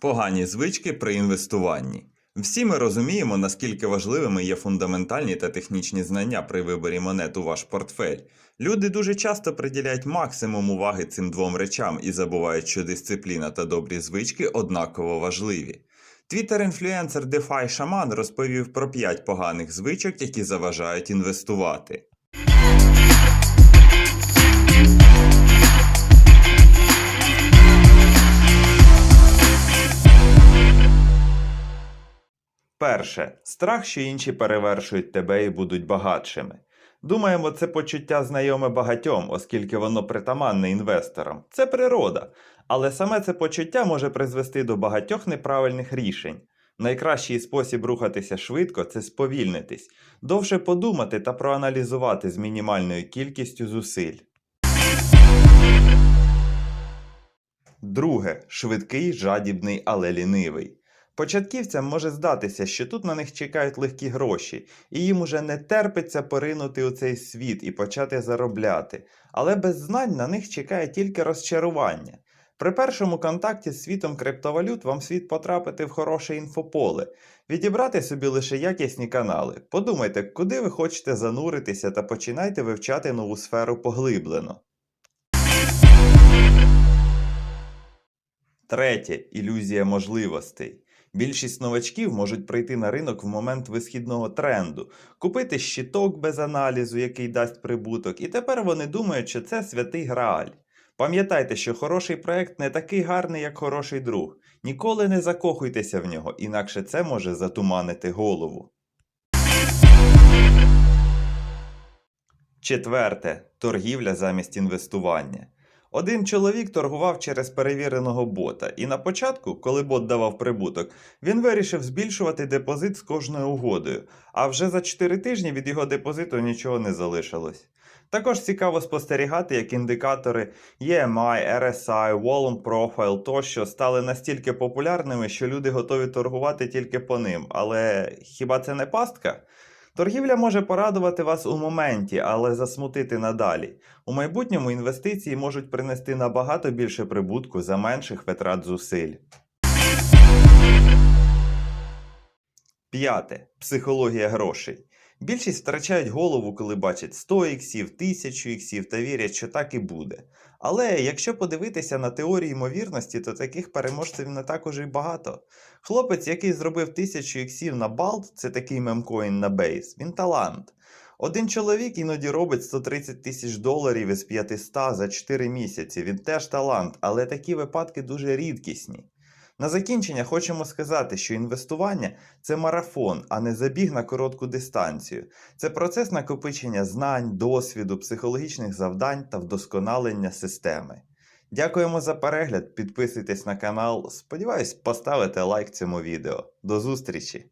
Погані звички при інвестуванні. Всі ми розуміємо, наскільки важливими є фундаментальні та технічні знання при виборі монет у ваш портфель. Люди дуже часто приділяють максимум уваги цим двом речам і забувають, що дисципліна та добрі звички однаково важливі. Твіттер-інфлюенсер DeFi Shaman розповів про 5 поганих звичок, які заважають інвестувати. Перше. Страх, що інші перевершують тебе і будуть багатшими. Думаємо, це почуття знайоме багатьом, оскільки воно притаманне інвесторам. Це природа. Але саме це почуття може призвести до багатьох неправильних рішень. Найкращий спосіб рухатися швидко це сповільнитись, довше подумати та проаналізувати з мінімальною кількістю зусиль. Друге швидкий, жадібний, але лінивий. Початківцям може здатися, що тут на них чекають легкі гроші, і їм уже не терпиться поринути у цей світ і почати заробляти, але без знань на них чекає тільки розчарування. При першому контакті з світом криптовалют вам слід потрапити в хороше інфополе, відібрати собі лише якісні канали. Подумайте, куди ви хочете зануритися та починайте вивчати нову сферу поглиблено. Третє ілюзія можливостей. Більшість новачків можуть прийти на ринок в момент висхідного тренду, купити щиток без аналізу, який дасть прибуток, і тепер вони думають, що це святий грааль. Пам'ятайте, що хороший проект не такий гарний, як хороший друг. Ніколи не закохуйтеся в нього, інакше це може затуманити голову. Четверте торгівля замість інвестування. Один чоловік торгував через перевіреного бота, і на початку, коли бот давав прибуток, він вирішив збільшувати депозит з кожною угодою, а вже за 4 тижні від його депозиту нічого не залишилось. Також цікаво спостерігати, як індикатори EMI, RSI, Volume Profile тощо стали настільки популярними, що люди готові торгувати тільки по ним. Але хіба це не пастка? Торгівля може порадувати вас у моменті, але засмутити надалі. У майбутньому інвестиції можуть принести набагато більше прибутку за менших витрат зусиль. П'яте. Психологія грошей. Більшість втрачають голову, коли бачать 100 іксів, 1000 іксів та вірять, що так і буде. Але якщо подивитися на теорію ймовірності, то таких переможців не так уже й багато. Хлопець, який зробив 1000 іксів на балт, це такий мемкоін на бейс, він талант. Один чоловік іноді робить 130 тисяч доларів із 500 за 4 місяці. Він теж талант, але такі випадки дуже рідкісні. На закінчення хочемо сказати, що інвестування це марафон, а не забіг на коротку дистанцію. Це процес накопичення знань, досвіду, психологічних завдань та вдосконалення системи. Дякуємо за перегляд, підписуйтесь на канал. Сподіваюсь, поставите лайк цьому відео. До зустрічі!